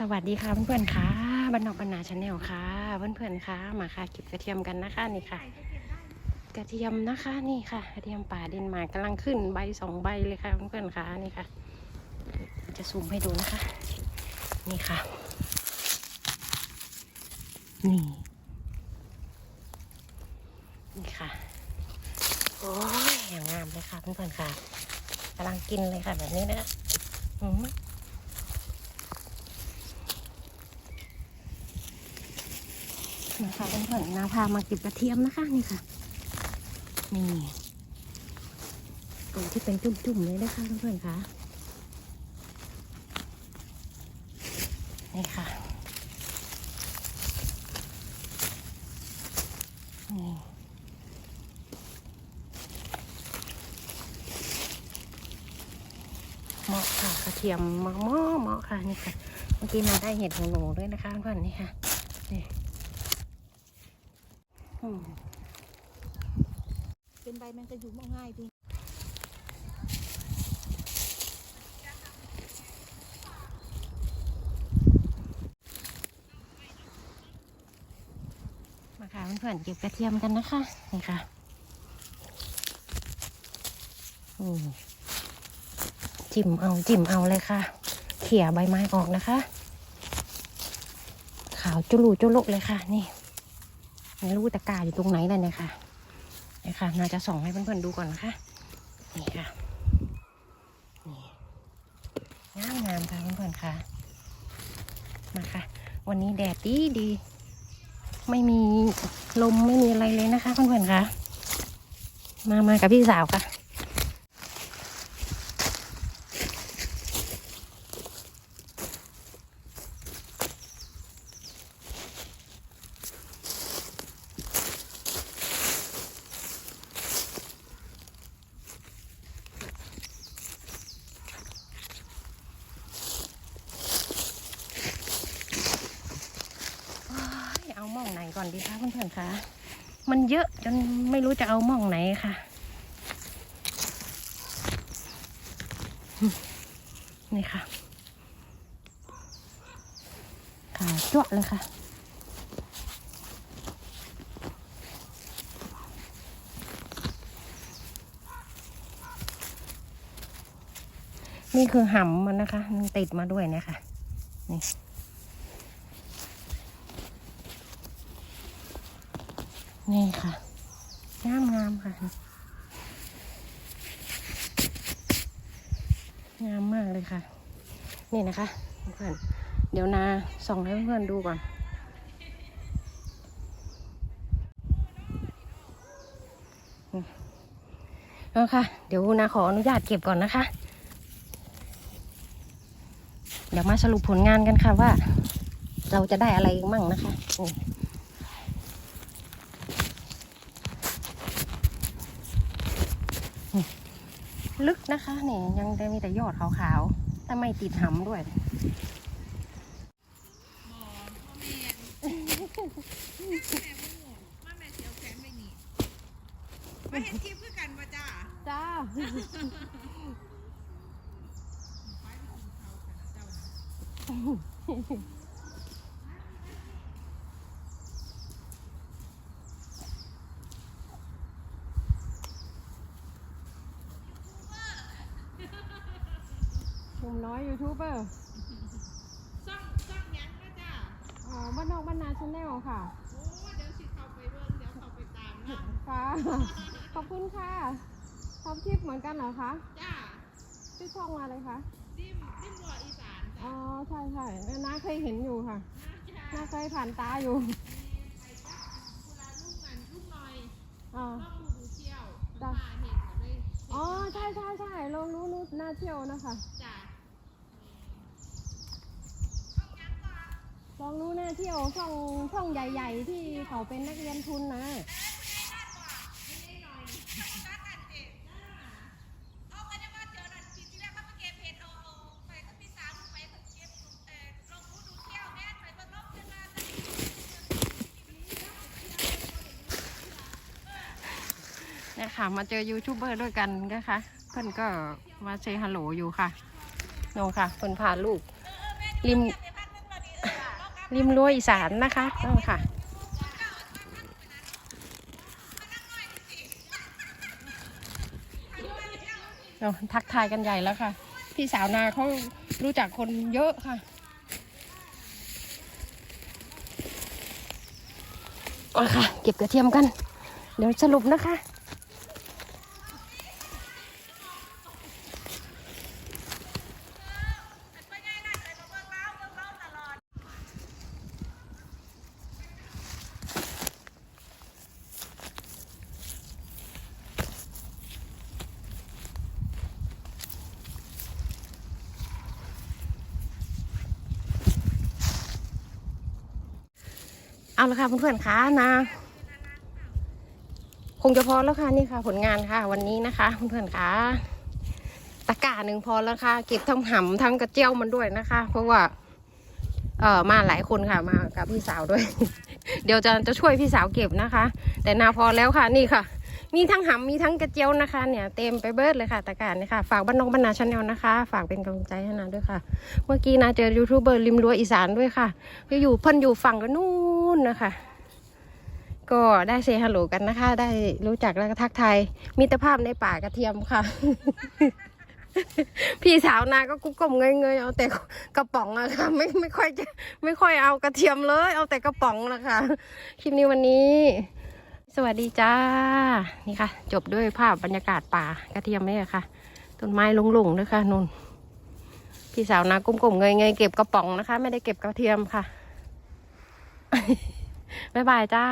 สวัสดีค่ะเพื่อนๆค่ะบรรณอกบรรณาชาแนลค่ะ เพื่อนๆค่ะ มาค่ะเก็บกระเทียมกันนะคะนี่ค่ะ กระเทียมนะคะนี่ค่ะ กระเทียมป่าเดนมาร์กกำลังขึ้นใบสองใบเลยค่ะเพื่อนๆค่ะนี่ค่ะ จะซูมให้ดูนะคะ นี่ค่ะ นี่ นี่ค่ะโอ้ยอย่างงามเลยค่ะเพื่อนๆค่ะกำลังกินเลยค่ะแบบนี้นะคะอืม นะคะเพื่อนๆนาพามาเก็บกระเทียมนะคะนี่ค่ะนี่ตัวที่เป็นจุ่มๆเลยนะคะเพื่อนๆค่ะนี่ค่ะนี่เหมาะค่ะกระเทียมเหมาะเหมาะค่ะนี่ค่ะ เมื่อกี้มาได้เห็ดหูหนูด้วยนะคะเพื่อนๆนี่ค่ะนี่ เป็นใบมันจะอยู่มง่ายดีมาค่ะเพื่อนๆเก็บกระเทียมกันนะคะนี่ค่ะอืมจิ้มเอาจิ้มเอาเลยค่ะ เขี่ยใบไม้ออกนะคะ ขาวจุลุจุลุเลยค่ะนี่ ไม่รู้ตะกร้าอยู่ตรงไหนเลยเนี่ยค่ะนี่ค่ะน่าจะส่องให้เพื่อนๆดูก่อนนะคะนี่ค่ะนี่งามงามๆค่ะเพื่อนๆค่ะมาค่ะ วันนี้แดดดีดี ไม่มีลมไม่มีอะไรเลยนะคะเพื่อนๆค่ะมามากับพี่สาวค่ะ เอาหม่องไหนก่อนดีคะเพื่อนๆคะ มันเยอะจนไม่รู้จะเอาหม่องไหนค่ะ นี่ค่ะขาวจั่วเลยค่ะนี่คือหำมันนะคะ มันติดมาด้วยเนี่ยค่ะนี่ นี่ค่ะ งามงามๆค่ะ งามมากเลยค่ะ นี่นะคะเพื่อนเดี๋ยวนาส่องให้เพื่อนดูก่อนเอาค่ะ เดี๋ยวนาขออนุญาตเก็บก่อนนะคะ เดี๋ยวมาสรุปผลงานกันค่ะว่า เราจะได้อะไรมั่งนะคะ ลึกนะคะเนี่ยยังได้มีแต่ยอดขาวๆ แต่ไม่ติดหำด้วยมาแม่เสียวแขนไปนี่มาเห็นคลิปคือกันป่ะจ้า จ้า ห นุ่มน้อยยูทูบเบอร์ซ่องซ่องยังนะจ้าอ๋อบ้านนอกบ้านนาชาแนลค่ะ โอ้เดี๋ยวสิเข้าไปเบิ่งเดี๋ยวเข้าไปตามนะค่ะ ขอบคุณค่ะทำคลิปเหมือนกันเหรอคะ จ้าชื่อช่องอะไรคะดิมดิมบัวอีสานอ๋จ้าอใช่ใช่น้าเคยเห็นอยู่ค่ะจ้าน้าเคยผ่านตาอยู่ไปจ้าเวลาลูกงานลูกหน่อยอ๋อต้องดูดูเที่ยวจ้ะมาเห็นก็เลยอ๋อ ใช่ใช่ใช่เรารู้รู้น่าเที่ยวนะคะ จ้า ล องรู้น่าเที่ยวช่องช่องใหญ่ ๆ ที่เขาเป็นนักเรียนทุนนะเอาไปได้ว่าเจอหน่อยทีที่แรกเขาไปเก็บเห็ดเอาเอาไปกับพี่สาวไปเขาเก็บเอ่องดูดูเที่ยวแม่ไปเบิ่งรอบเดือนละเนี่ยค่ะ มาเจอยูทูบเบอร์ด้วยกันนะคะเพื่อนก็มาเซฮัลโหลอยู่ค่ะนงค่ะเพื่อนพาลูกริม ริมรั้วอีสานนะคะนั่นค่ะเอาทักทายกันใหญ่แล้วค่ะ พี่สาวนาเขารู้จักคนเยอะค่ะมาค่ะ เก็บกระเทียมกัน เดี๋ยวสรุปนะคะ เอาละค่ะเพื่อนๆคะนะ คงจะพอแล้วค่ะนี่ค่ะ ผลงานค่ะ วันนี้นะคะเพื่อนๆคะตะกร้าหนึ่งพอแล้วค่ะ เก็บทั้งหำทั้งกระเจียวมันด้วยนะคะ เพราะว่า เออมาหลายคนค่ะ มากับพี่สาวด้วย เดี๋ยวจะจะช่วยพี่สาวเก็บนะคะ แต่นาพอแล้วค่ะนี่ค่ะ มีทั้งหำมีทั้งกระเจียวนะคะ เนี่ยเต็มไปเบิดเลยค่ะตะกร้านี่ค่ะฝากบ้านนองบ้านนาชาแนลนะคะ ฝากเป็นกำลังใจให้นาด้วยค่ะ เมื่อกี้นาเจอยูทูบเบอร์ริมรั้วอีสานด้วยค่ะก็อยู่เพิ่นอยู่ฝั่งกันนู่นนะคะก็ได้เซฮัลโหลกันนะคะ ได้รู้จักแล้วก็ทักทายมิตรภาพในป่ากระเทียมค่ะ พี่สาวนาก็กุ๊กก้มเงยเงยๆเอาแต่กระป๋องอะค่ะไม่ไม่ค่อยจะไม่ค่อยเอากระเทียมเลย เอาแต่กระป๋องนะคะคลิปนี้วันนี้ สวัสดีจ้า นี่ค่ะ จบด้วยภาพบรรยากาศป่ากระเทียมนี่ค่ะ ต้นไม้ลงๆนะคะนุ่น พี่สาวนากุ้มๆเงยๆเก็บกระป๋องนะคะ ไม่ได้เก็บกระเทียมค่ะ บ๊ายบายจ้า